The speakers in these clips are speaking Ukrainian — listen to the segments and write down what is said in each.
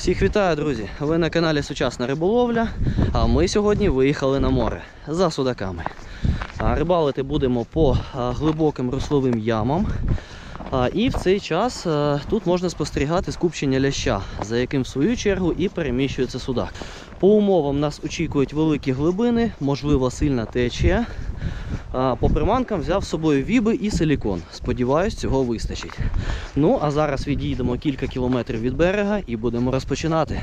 Всіх вітаю, друзі! Ви на каналі Сучасна риболовля. А ми сьогодні виїхали на море за судаками. Рибалити будемо по глибоким русловим ямам. І в цей час тут можна спостерігати скупчення ляща, за яким в свою чергу і переміщується судак. По умовам нас очікують великі глибини, можливо сильна течія. По приманкам взяв з собою віби і силікон. Сподіваюсь, цього вистачить. Ну, а зараз відійдемо кілька кілометрів від берега і будемо розпочинати.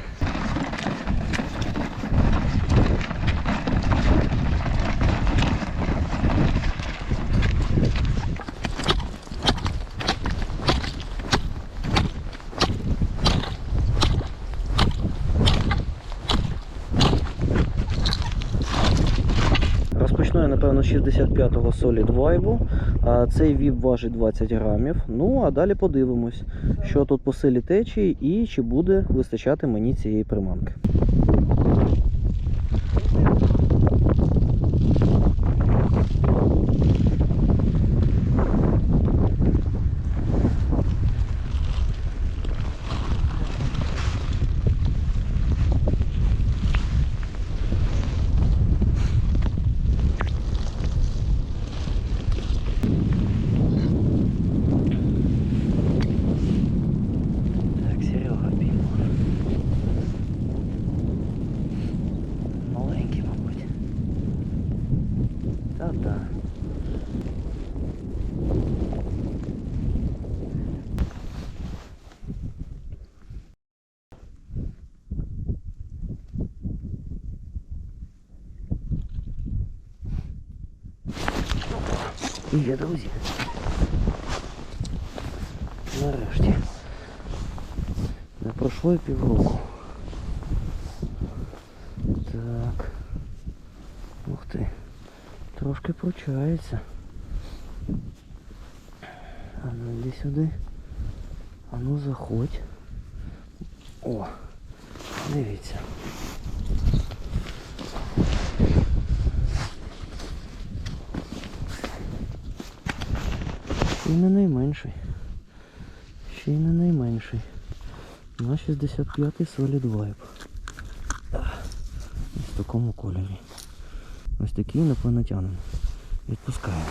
Розпочну я, напевно, з 65-го Solid Vibe. Цей віп важить 20 грамів. Ну, а далі подивимось, що тут по силі течії і чи буде вистачати мені цієї приманки. Є, друзі. Нарешті. Не пройшло і півроку. Так. Ух ти. Трошки пручається. А ну йди сюди. А ну заходь. О, дивіться. І не найменший. Ще й не найменший. На 65-й Solid Vibe. Ось в такому кольорі. Ось такий інопланетянин. Відпускаємо.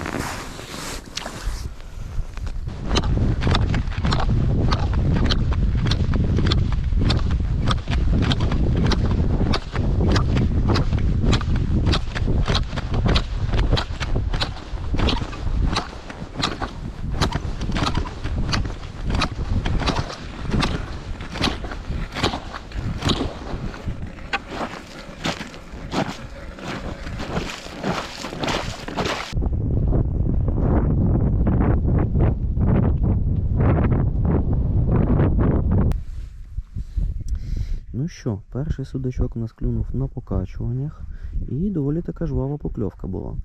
Ну що, перший судачок у нас клюнув на покачуваннях і доволі така жвава покльовка була.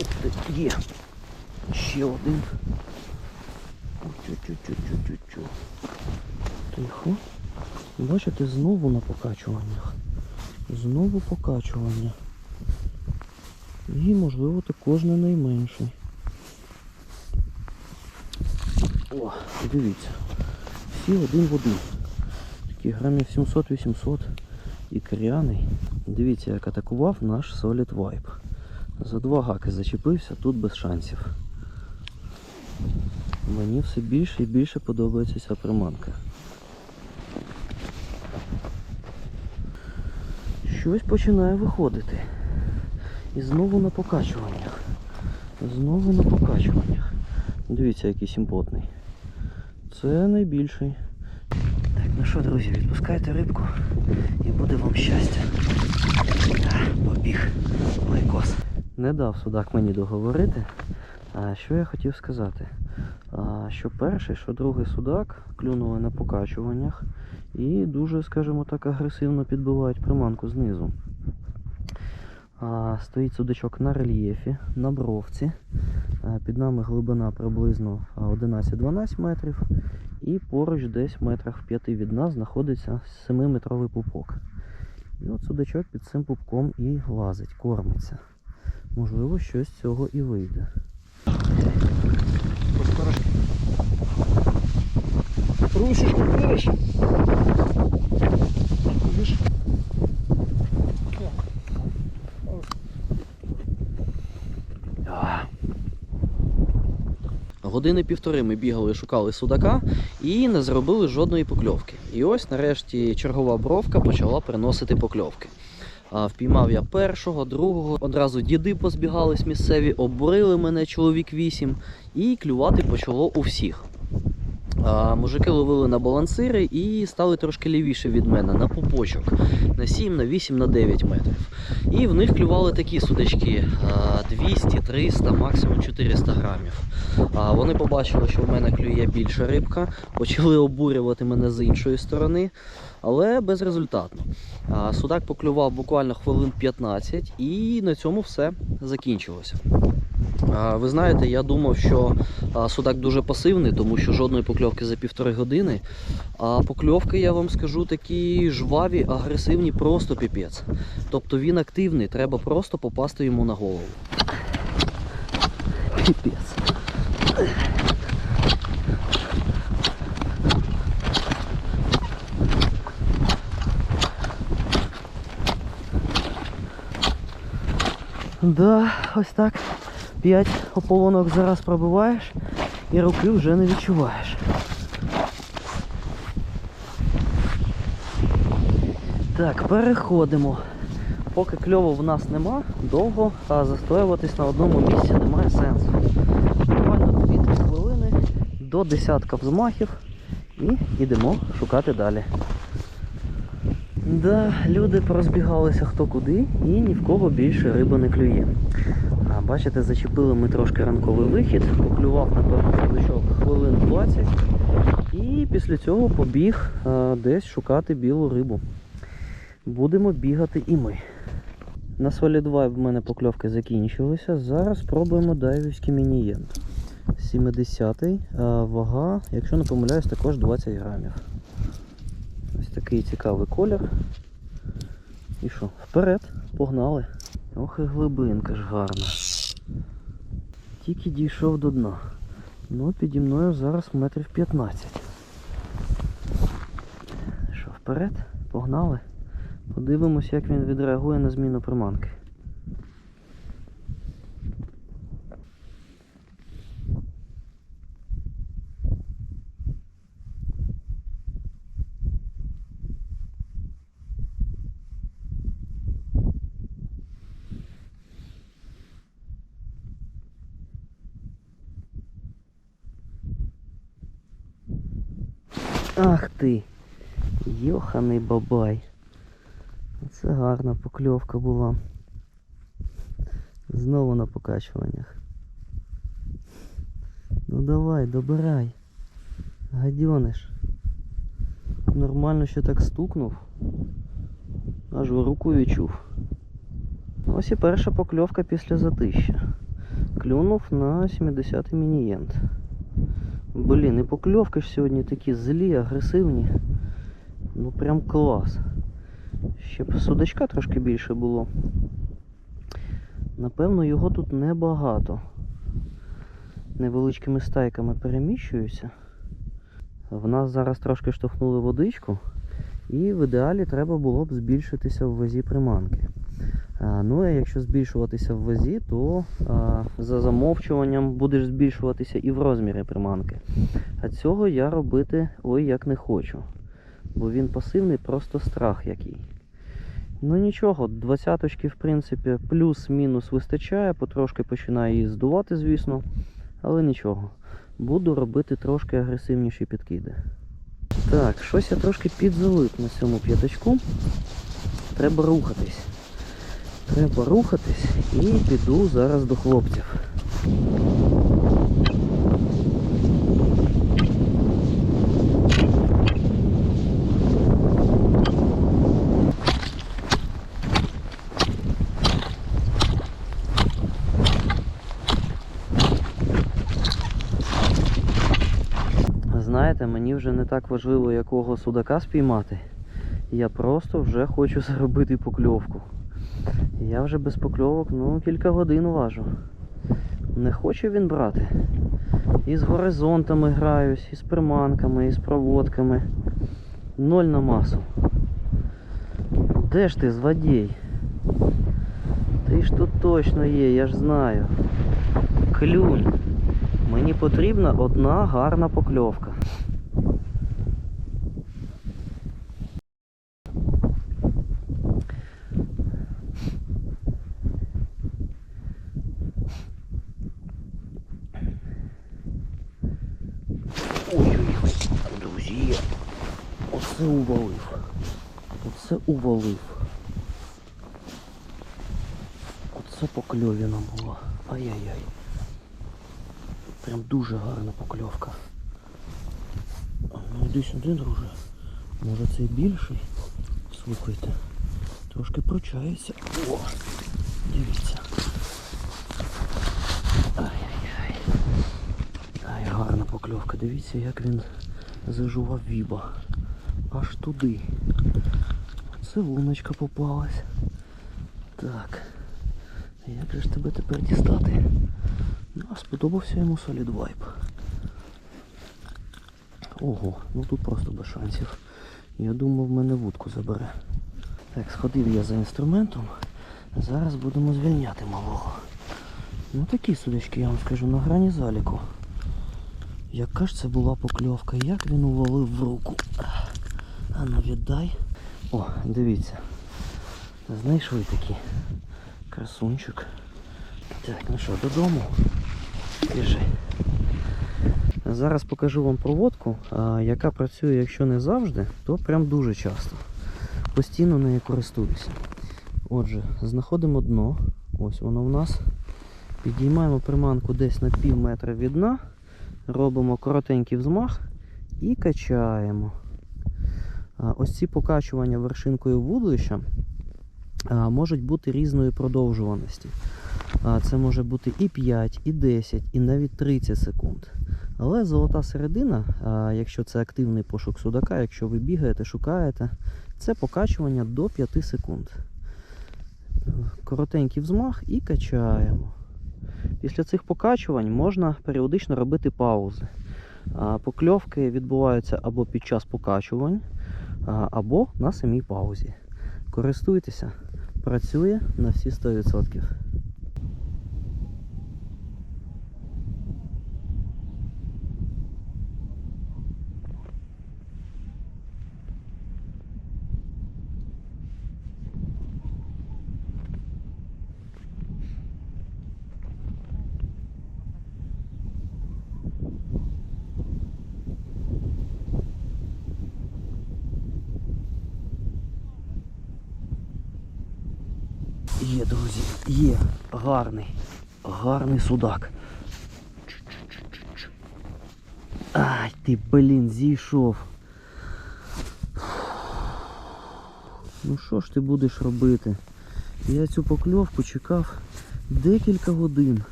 Ух є! Ще один. Тю-тю-тю-тю-тю-тю. Тихо. Бачите, знову на покачуваннях. Знову покачування. І, можливо, також не найменший. О, дивіться. Всі один в один. Такий грамів 700-800 і кряний. Дивіться, як атакував наш Solid Vibe. За два гаки зачепився, тут без шансів. Мені все більше і більше подобається ця приманка. Щось починає виходити. І знову на покачуваннях. Знову на покачуваннях. Дивіться, який симпотний. Це найбільший. Ну що, друзі, відпускайте рибку і буде вам щастя. А, Побіг лайкос. Не дав судак мені договорити. А що я хотів сказати? А, що перший, що другий судак клюнули на покачуваннях і дуже, скажімо так, агресивно підбивають приманку знизу. Стоїть судачок на рельєфі, на бровці. Під нами глибина приблизно 11-12 метрів. І поруч десь метрах в п'яти від нас знаходиться 7-метровий пупок. І от судачок під цим пупком і лазить, кормиться. Можливо, щось з цього і вийде. Береш. Години півтори ми бігали, шукали судака і не зробили жодної покльовки. І ось нарешті чергова бровка почала приносити покльовки. Впіймав я першого, другого. Одразу діди позбігались місцеві, обурили мене чоловік вісім, і клювати почало у всіх. А, мужики ловили на балансири і стали трошки лівіше від мене на пупочок на 7, на 8, на 9 метрів. І в них клювали такі судачки 200, 300, максимум 400 грамів. А вони побачили, що в мене клює більша рибка, почали обурювати мене з іншої сторони, але безрезультатно. А, Судак поклював буквально хвилин 15 і на цьому все закінчилося. Ви знаєте, я думав, що судак дуже пасивний, тому що жодної покльовки за півтори години. А покльовки, я вам скажу, такі жваві, агресивні, просто піпець. Тобто він активний, треба просто попасти йому на голову. Піпець. Да, ось так. П'ять ополонок зараз пробиваєш і руки вже не відчуваєш. Так, переходимо. Поки кльово в нас нема, довго а застоюватись на одному місці немає сенсу. Буквально 2-3 хвилини до десятка взмахів і йдемо шукати далі. Да, люди порозбігалися хто куди і ні в кого більше риба не клює. Бачите, зачепили ми трошки ранковий вихід, поклював, напевно, судачок хвилин 20 і після цього побіг а, десь шукати білу рибу. Будемо бігати і ми. На Solid Vibe в мене покльовки закінчилися. Зараз спробуємо дайвівський мінієнт. 70-й, вага, якщо не помиляюсь, також 20 грамів. Ось такий цікавий колір. І що, вперед, погнали. Ох і глибинка ж гарна. Тільки дійшов до дна. Ну, піді мною зараз метрів 15. Що, вперед, погнали. Подивимось, як він відреагує на зміну приманки. Ах ти! Йоханий бабай. Це гарна покльовка була. Знову на покачуваннях. Ну давай, добирай. Гадьониш. Нормально, що так стукнув. Аж в руку відчув. Ось і перша покльовка після затища. Клюнув на 70-й мінієнт. Блін, і покльовки ж сьогодні такі злі, агресивні. Ну прям клас. Ще б судачка трошки більше було. Напевно, його тут небагато. Невеличкими стайками переміщуюся. В нас зараз трошки штовхнули водичку, і в ідеалі треба було б збільшитися в вазі приманки. А, ну а якщо збільшуватися в вазі, то за замовчуванням будеш збільшуватися і в розмірі приманки. А цього я робити ой як не хочу. Бо він пасивний, просто страх який. Ну нічого, двадцяточки, в принципі, плюс-мінус вистачає, потрошки починає її здувати, звісно. Але нічого. Буду робити трошки агресивніші підкиди. Так, щось я трошки підзалип на цьому п'ятачку. Треба рухатись. Треба рухатись і піду зараз до хлопців. Знаєте, мені вже не так важливо, якого судака спіймати. Я просто вже хочу заробити покльовку. Я вже без покльовок ну, кілька годин важу. Не хоче він брати. І з горизонтами граюсь, і з приманками, і з проводками. Ноль на масу. Де ж ти, злодій? Ти ж тут точно є, я ж знаю. Клюнь. Мені потрібна одна гарна покльовка. Ой-ой-ой, друзі, оце увалив. Оце увалив. Оце покльовіна була. Ай-яй-яй. Прям дуже гарна покльовка. Ну йди сюди, друже. Може цей більший? Слухайте. Трошки пручається. О! Дивіться. Ай-яй-яй. Ай, гарна покльовка. Дивіться, як він зажував віба. Аж туди. Це луночка попалась. Так. Як же ж тебе тепер дістати? Ну, а сподобався йому Solid Vibe. Ого, ну тут просто без шансів. Я думав, в мене вудку забере. Так, сходив я за інструментом. Зараз будемо звільняти малого. Ну такі судочки, я вам скажу, на грані заліку. Яка ж це була покльовка, як він увалив в руку. А ну віддай. О, дивіться. Знайшли такі. Красунчик. Так, ну що, додому. Біжи. Зараз покажу вам проводку, яка працює, якщо не завжди, то прям дуже часто. Постійно нею користуюся. Отже, знаходимо дно. Ось воно в нас. Підіймаємо приманку десь на пів метра від дна, робимо коротенький взмах і качаємо. Ось ці покачування вершинкою вудлища можуть бути різної продовжуваності. Це може бути і 5, і 10, і навіть 30 секунд. Але золота середина, якщо це активний пошук судака, якщо ви бігаєте, шукаєте, це покачування до 5 секунд. Коротенький взмах і качаємо. Після цих покачувань можна періодично робити паузи. Покльовки відбуваються або під час покачувань, або на самій паузі. Користуйтеся, працює на всі 100%. Є, друзі, є гарний, гарний судак. Ай, ти, блін, зійшов. Ну що ж ти будеш робити? Я цю покльовку чекав декілька годин.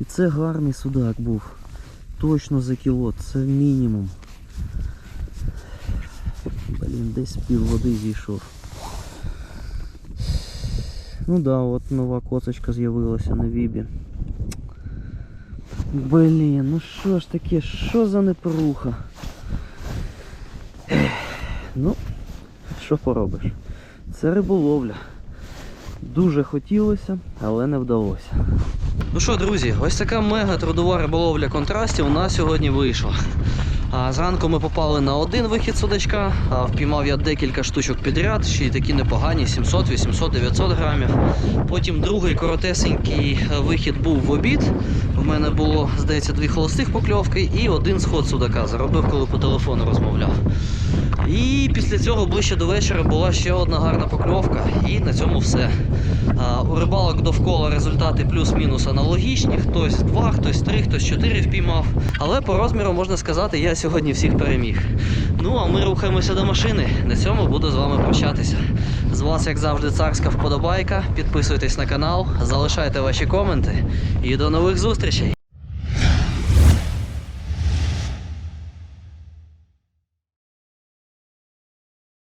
І це гарний судак був. Точно за кіло, це мінімум. Блін, десь пів води зійшов. Ну да, от нова коцочка з'явилася на вібі. Блін, ну що ж таке, що за непоруха? Ну, що поробиш? Це риболовля. Дуже хотілося, але не вдалося. Ну що, друзі, ось така мега трудова риболовля контрастів у нас сьогодні вийшла. Зранку ми попали на один вихід судачка, впіймав я декілька штучок підряд, ще й такі непогані, 700, 800, 900 грамів. Потім другий коротесенький е, вихід був в обід. В мене було, здається, дві холостих покльовки і один сход судака. Заробив, коли по телефону розмовляв. І після цього ближче до вечора була ще одна гарна покльовка, і на цьому все. У рибалок довкола результати плюс-мінус аналогічні. Хтось два, хтось три, хтось чотири впіймав. Але по розміру можна сказати, я сьогодні всіх переміг. Ну а ми рухаємося до машини. На цьому буду з вами прощатися. З вас, як завжди, царська вподобайка. Підписуйтесь на канал, залишайте ваші коменти і до нових зустрічей.